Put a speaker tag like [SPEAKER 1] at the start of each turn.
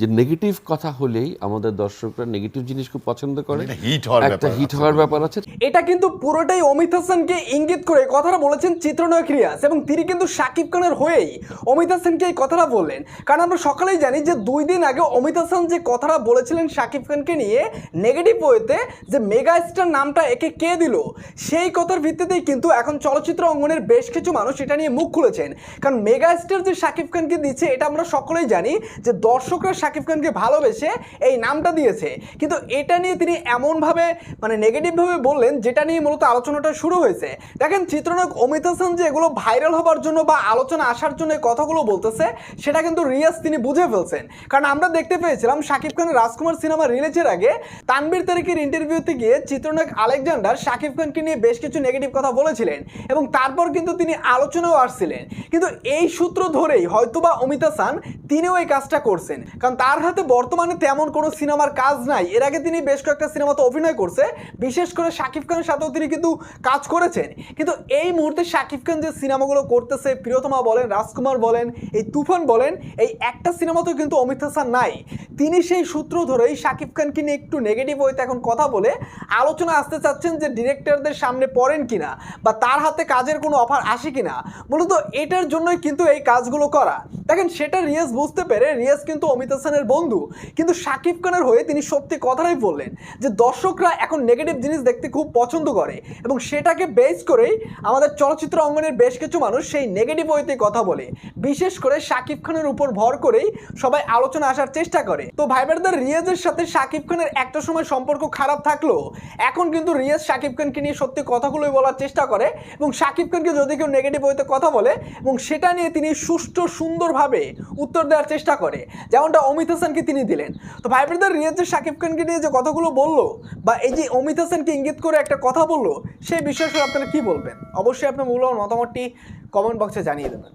[SPEAKER 1] যে নেগেটিভ কথা হলেই আমাদের দর্শকরা নেগেটিভ জিনিস খুব পছন্দ করে।
[SPEAKER 2] হিট হওয়ার
[SPEAKER 1] একটা হিট হওয়ার ব্যাপার আছে।
[SPEAKER 3] এটা কিন্তু পুরোটাই অমিত হাসানকে ইঙ্গিত করে কথাটা বলেছেন চিত্রনায়ক রিয়াজ এবং তিনি কিন্তু শাকিব খানের হয়েই অমিত হাসানকে এই কথাটা বললেন। কারণ আমরা সকালেই জানি যে দুই দিন আগে অমিত হাসান যে কথাটা বলেছিলেন শাকিব খানকে নিয়ে নেগেটিভ ওয়েতে যে মেগা স্টার নামটা একে কে দিল সেই কথার ভিত্তিতেই কিন্তু এখন চলচ্চিত্র অঙ্গনের বেশ কিছু মানুষ এটা নিয়ে মুখ খুলেছেন। কারণ মেগা স্টার যে শাকিব খানকে দিচ্ছে এটা আমরা সকলেই জানি যে দর্শকরা শাকিব খানকে ভালোবেসে এই নামটা দিয়েছে। কিন্তু এটা নিয়ে তিনি এমনভাবে মানে নেগেটিভভাবে বললেন, যেটা নিয়ে মূলত আলোচনাটা শুরু হয়েছে। দেখেন, চিত্রনায়ক অমিত হাসান যে এগুলো ভাইরাল হবার জন্য বা আলোচনা আসার জন্য কথাগুলো বলতেছে, সেটা কিন্তু রিয়াজ তিনি বুঝে ফেলছেন। কারণ আমরা দেখতে পেয়েছিলাম, শাকিব খানের রাজকুমার সিনেমা রিলিজের আগে তানবীর তারিখের ইন্টারভিউতে গিয়ে চিত্রনায়ক আলেকজান্ডার শাকিব খানকে নিয়ে বেশ কিছু নেগেটিভ কথা বলেছিলেন এবং তারপর কিন্তু তিনি আলোচনাও আসছিলেন। কিন্তু এই সূত্র ধরেই হয়তোবা অমিত হাসান তিনিও এই কাজটা করছেন। কারণ তার হাতে বর্তমানে তেমন কোনো সিনেমার কাজ নাই। এর আগে তিনি বেশ কয়েকটা সিনেমাতে অভিনয় করছে। বিশেষ করে শাকিব খানের সাথেও তিনি কিন্তু কাজ করেছেন। কিন্তু এই মুহূর্তে শাকিব খান যে সিনেমাগুলো করতেছে, প্রিয়তমা বলেন, রাজকুমার বলেন, এই তুফান বলেন, এই একটা সিনেমাতেও কিন্তু অমিত হাসান নাই। তিনি সেই সূত্র ধরেই শাকিব খানকে নিয়ে একটু নেগেটিভ হইতে এখন কথা বলে আলোচনা আসতে চাচ্ছেন যে ডিরেক্টরদের সামনে পড়েন কিনা বা তার হাতে কাজের কোনো অফার আসে কিনা। মূলত এটার জন্যই কিন্তু এই কাজগুলো করা। দেখেন, সেটা রিয়াজ বুঝতে পেরে রিয়াজ কিন্তু অমিত হাসানের বন্ধু। কিন্তু শাকিব খানের হয়ে তিনি সত্যি কথাটাই বললেন যে, দর্শকরা এখন নেগেটিভ জিনিস দেখতে খুব পছন্দ করে এবং সেটাকে বেস করেই আমাদের চলচ্চিত্র অঙ্গনের বেশ কিছু মানুষ সেই নেগেটিভ ওয়েতে কথা বলে। বিশেষ করে শাকিব খানের উপর ভর করেই সবাই আলোচনা আসার চেষ্টা করে। তো ভাইবারদার রিয়াজের সাথে শাকিব খানের একটা সময় সম্পর্ক খারাপ থাকলেও এখন কিন্তু রিয়াজ শাকিব খানকে নিয়ে সত্যি কথাগুলোই বলার চেষ্টা করে এবং শাকিব খানকে যদি কেউ নেগেটিভ ওয়েতে কথা বলে এবং সেটা নিয়ে তিনি সুষ্ঠু সুন্দরভাবে উত্তর দেওয়ার চেষ্টা করে। যেমনটা অমিত হাসানকে তিনি দিলেন। তো ভাই ব্রাদার রিয়াজ যে শাকিব খানকে নিয়ে যে কথাগুলো বলল বা এই যে অমিত হোসেনকে ইঙ্গিত করে একটা কথা বলল সেই বিষয়ে আপনারা কি বলবেন? অবশ্যই আপনার মূল মতামতটি কমেন্ট বক্সে জানিয়ে দেবেন।